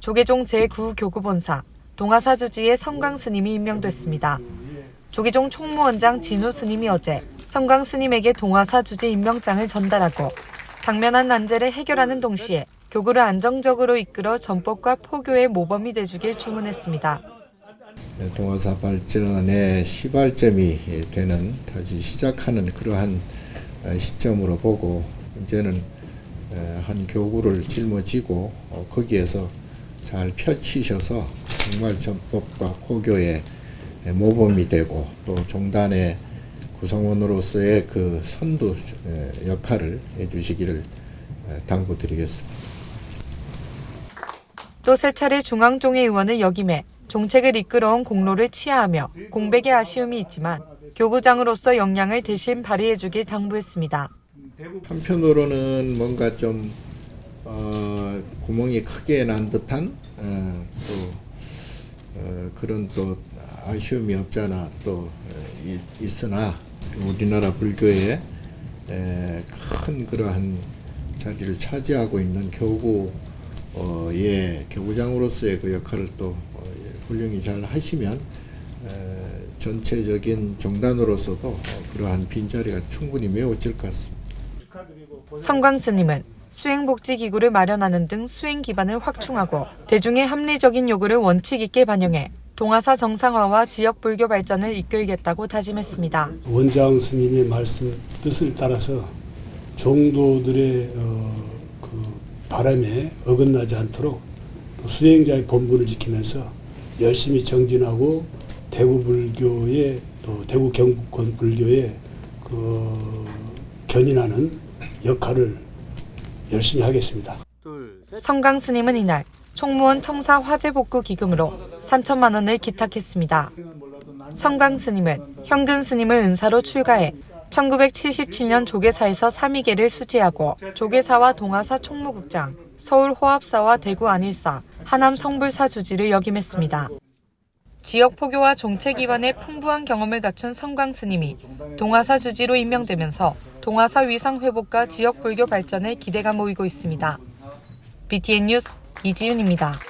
조계종 제9교구본사 동아사 주지의 성강 스님이 임명됐습니다. 조계종 총무원장 진우 스님이 어제 성강 스님에게 동아사 주지 임명장을 전달하고 당면한 난제를 해결하는 동시에 교구를 안정적으로 이끌어 전법과 포교의 모범이 돼주길 주문했습니다. 동아사 발전의 시발점이 되는 다시 시작하는 그러한 시점으로 보고 이제는 한 교구를 짊어지고 어, 거기에서 잘 펼치셔서 정말 전법과 포교의 모범이 되고 또 종단의 구성원으로서의 그 선두 역할을 해주시기를 당부드리겠습니다. 또 세 차례 중앙종회 의원을 역임해 종책을 이끌어온 공로를 치하하며 공백의 아쉬움이 있지만 교구장으로서 역량을 대신 발휘해주길 당부했습니다. 한편으로는 뭔가 좀 어, 구멍이 크게 난 듯한 어, 또 어, 그런 또 아쉬움이 없잖아 또 어, 이- 있으나 우리나라 불교의 에, 큰 그러한 자리를 차지하고 있는 교구의 교구장으로서의 그 역할을 또 어, 훌륭히 잘 하시면 에, 전체적인 종단으로서도 어, 그러한 빈자리가 충분히 메워질 것 같습니다. 성광 스님은 수행복지기구를 마련하는 등 수행 기반을 확충하고 대중의 합리적인 요구를 원칙 있게 반영해 동아사 정상화와 지역 불교 발전을 이끌겠다고 다짐했습니다. 원장 스님의 말씀 뜻을 따라서 종도들의 어, 그 바람에 어긋나지 않도록 또 수행자의 본분을 지키면서 열심히 정진하고 대구 불교의 또 대구 경북권 불교의 그 견인하는 역할을 열심히 하겠습니다. 성강 스님은 이날 총무원 청사 화재 복구 기금으로 3천만 원을 기탁했습니다. 성강 스님은 현근 스님을 은사로 출가해 1977년 조계사에서 3위계를 수지하고 조계사와 동아사 총무국장, 서울 호합사와 대구 안일사, 하남 성불사 주지를 역임했습니다. 지역 포교와 정책 기반의 풍부한 경험을 갖춘 성광 스님이 동아사 주지로 임명되면서 동아사 위상 회복과 지역 불교 발전에 기대가 모이고 있습니다. BTN 뉴스 이지윤입니다.